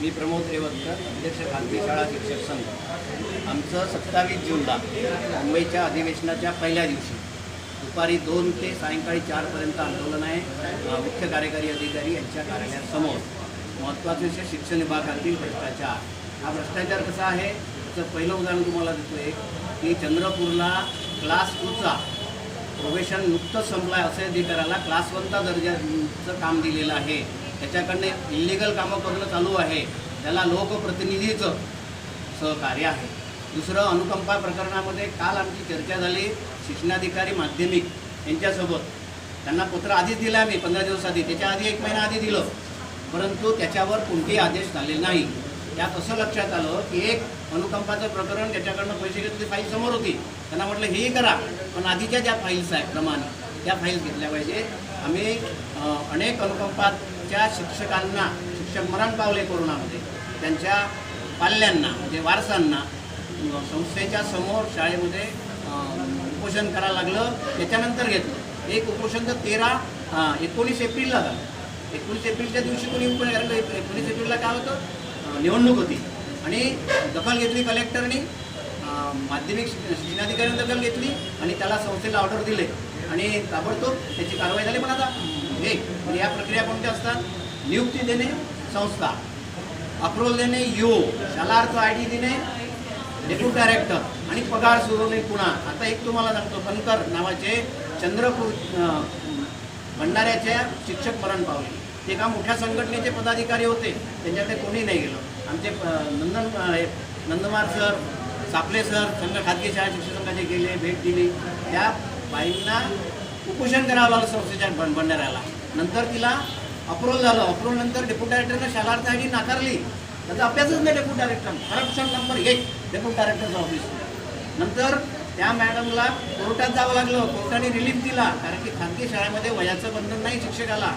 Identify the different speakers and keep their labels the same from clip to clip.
Speaker 1: मी प्रमोद रेवतकर अध्यक्ष खाजगी शाळा शिक्षक संघ. आमचं सत्तावीस जूनला मुंबईच्या अधिवेशनाच्या पहिल्या दिवशी दुपारी दोन ते सायंकाळी चारपर्यंत आंदोलन आहे. मुख्य कार्यकारी अधिकारी यांच्या कार्यालयासमोर महत्त्वाचे विषय शिक्षण विभागातील भ्रष्टाचार. हा भ्रष्टाचार कसा आहे? त्याचं पहिलं उदाहरण तुम्हाला देतो एक की चंद्रपूरला क्लास टूचा प्रोबेशन नुकतंच संपला असे अधिकाऱ्याला क्लास वनचा दर्जाचं काम दिलेलं आहे. त्याच्याकडनं इलिगल कामं करणं चालू आहे. त्याला लोकप्रतिनिधीचं सहकार्य आहे. दुसरं अनुकंपा प्रकरणामध्ये काल आमची चर्चा झाली शिक्षणाधिकारी माध्यमिक यांच्यासोबत. त्यांना पत्र आधीच दिलं आम्ही पंधरा दिवस आधी. त्याच्या आधी एक महिना आधी दिलं. परंतु त्याच्यावर कोणतेही आदेश झाले नाही. त्यात असं लक्षात आलं की एक अनुकंपाचं प्रकरण त्याच्याकडनं पैसे घेतली फाईल समोर होती. त्यांना म्हटलं हेही करा पण आधीच्या ज्या फाईल्स आहेत प्रमाणे त्या फाईल्स घेतल्या पाहिजे आम्ही अनेक अनुकंपात त्यांच्या शिक्षकांना शिक्षक मरण पावले कोरोनामध्ये. त्यांच्या पाल्यांना म्हणजे वारसांना संस्थेच्या समोर शाळेमध्ये उपोषण करायला लागलं त्याच्यानंतर घेतलं. एक उपोषण तर तेरा एकोणीस एप्रिलला झालं. एकोणीस एप्रिलच्या दिवशी कोणी उपोषण करायला एकोणीस एप्रिलला काय होतं? निवडणूक होती. आणि दखल घेतली कलेक्टरनी माध्यमिक शिक्षणाधिकाऱ्यांनी दखल घेतली आणि त्याला संस्थेला ऑर्डर दिले. आणि ताबडतोब त्याची कारवाई झाली. पण आता हे या प्रक्रिया कोणत्या असतात? नियुक्ती देणे संस्था. अप्रुव्हल देणे यू. शालार्थ आय डी देणे डेप्युटी डायरेक्टर आणि पगार सुरवणे पुन्हा आता एक तुम्हाला सांगतो कणकर नावाचे चंद्रपूर भंडाऱ्याच्या शिक्षक मरण पावले. ते एका मोठ्या संघटनेचे पदाधिकारी होते? त्यांच्याकडे कोणी नाही गेलं. आमचे नंदन नंदमार सर सापले सर संघ खाजगी शाळा शिक्षक संघाचे गेले भेट दिली. त्या बाईंना उपोषण करावं लागलं संस्थेच्या भंडाऱ्याला. नंतर तिला अप्रूव्हल झालं. अप्रूव्हल नंतर डेप्युटी डायरेक्टरनं शालार्थ आय डी नाकारली. त्याचा अभ्यासच नाही डेप्युटी डायरेक्टर करप्शन नंबर एक डेप्युटी डायरेक्टरचं ऑफिस नंतर त्या मॅडमला कोर्टात जावं लागलं. कोर्टाने रिलीफ दिला. कारण की खाजगी शाळेमध्ये वयाचं बंधन नाही शिक्षकाला.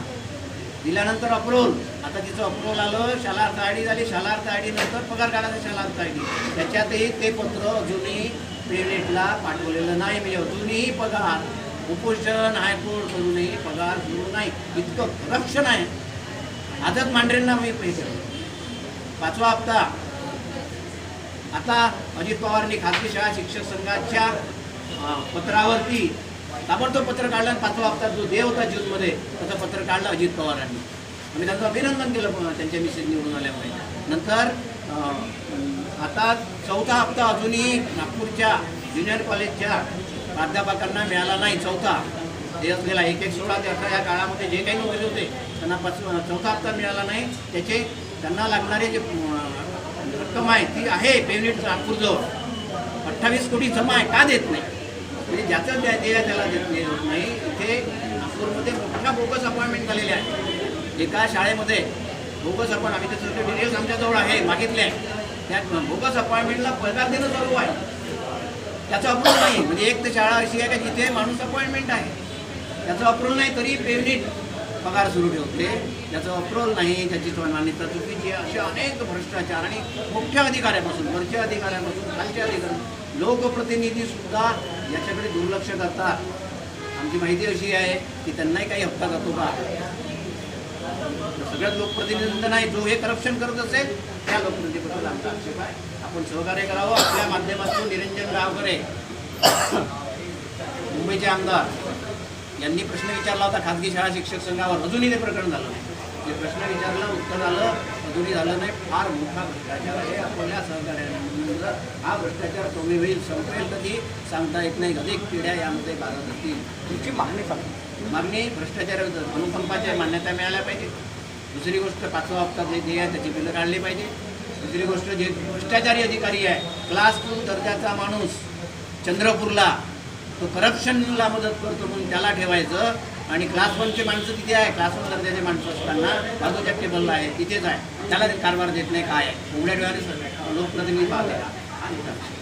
Speaker 1: दिल्यानंतर अप्रोल आता तिचं अप्रोल आलं. शालार्थ आय डी झाली. शालार्थ आय डी नंतर पगार काढायचा शालार्थ आय डी. त्याच्यातही ते पत्र अजूनही पेमेंटला पाठवलेलं नाही. म्हणजे अजूनही पगार उपोषण हायकोर्ट करूनही पगार घेऊ नाही इतकं करप्शन आहे. आजच मांढरेंना मी पैसे पाचवा हप्ता. आता अजित पवारांनी खासगी शाळा शिक्षक संघाच्या पत्रावरती ताबडतोब पत्र काढलं आणि पाचवा हप्ता जो देव होता जूनमध्ये त्याचं पत्र काढलं अजित पवारांनी. आम्ही त्यांचं अभिनंदन केलं त्यांच्या मिसेस निवडून आल्यामुळे. नंतर अं, आता चौथा हप्ता अजूनही नागपूरच्या ज्युनियर कॉलेजच्या प्राध्यापकांना मिळाला नाही. चौथा. ते असलेला एक एक सोळा ते अठरा या काळामध्ये जे काही नोकरी होते त्यांना पाच चौथा हप्ता मिळाला नाही. त्याचे त्यांना लागणारे जे रक्कम आहे ती आहे पेमेंट नागपूरजवळ. अठ्ठावीस कोटी जमा आहे का देत नाही? म्हणजे ज्याचं द्या द्या त्याला देत नाही. नाही इथे नागपूरमध्ये मोठ्या बोगस अपॉइंटमेंट झालेले आहे एका शाळेमध्ये बोगस अपॉइंट आम्ही त्याचे डिटेल्स आमच्याजवळ आहे मागितले आहे त्या बोगस अपॉइंटमेंटला पगार देणं चालू आहे. त्याचं अप्रूव्ह नाही. म्हणजे एक तर शाळा अशी आहे का जिथे माणूस अपॉइंटमेंट आहे. त्याचं अप्रूव्ह नाही तरी पेमेंट पगार सुरू ठेवते. त्याचं अप्रूव्हल नाही त्याची मान्यता चुकीची असे अनेक भ्रष्टाचार आणि मुख्य अधिकाऱ्यापासून वरच्या अधिकाऱ्यापासून खालच्या अधिकारी लोकप्रतिनिधी सुद्धा याच्याकडे दुर्लक्ष करतात. आमची माहिती अशी आहे की त्यांनाही काही हप्ता जातो का? सगळ्याच लोकप्रतिनिधींना नाही जो हे करप्शन करत असेल त्या लोकप्रतिनिधीबद्दल आमचा आक्षेप आहे. आपण सहकार्य करावं. आपल्या माध्यमातून निरंजन गावकरे मुंबईचे आमदार यांनी प्रश्न विचारला होता. खाजगी शाळा शिक्षक संघावर अजूनही ते प्रकरण झालं नाही. जे प्रश्न विचारला उत्तर आलं अजूनही झालं नाही. फार मोठा भ्रष्टाचार आहे. आपल्या सहकार्याने हा भ्रष्टाचार कमी होईल संपेल कधी सांगता येत नाही. अधिक पिढ्या यामध्ये बाधा असतील
Speaker 2: तुमची मागणी सांगा.
Speaker 1: मागणी भ्रष्टाचार अनुकंपाच्या मान्यता मिळाल्या पाहिजे. दुसरी गोष्ट पाचवा हप्ता जे जे आहे त्याची बिलं काढली पाहिजे. दुसरी गोष्ट जे भ्रष्टाचारी अधिकारी आहे क्लास टू दर्जाचा माणूस चंद्रपूरला तो करप्शनला मदत करतो म्हणून त्याला ठेवायचं आणि क्लास वनचे माणसं तिथे आहे क्लास वन दर्जाचे माणसं असताना बाजूच्या टेबलला आहे तिथेच आहे. त्याला ते कारभार देत नाही काय आहे? उघड्या डोळ्याने लोकप्रतिनिधी पाहते. का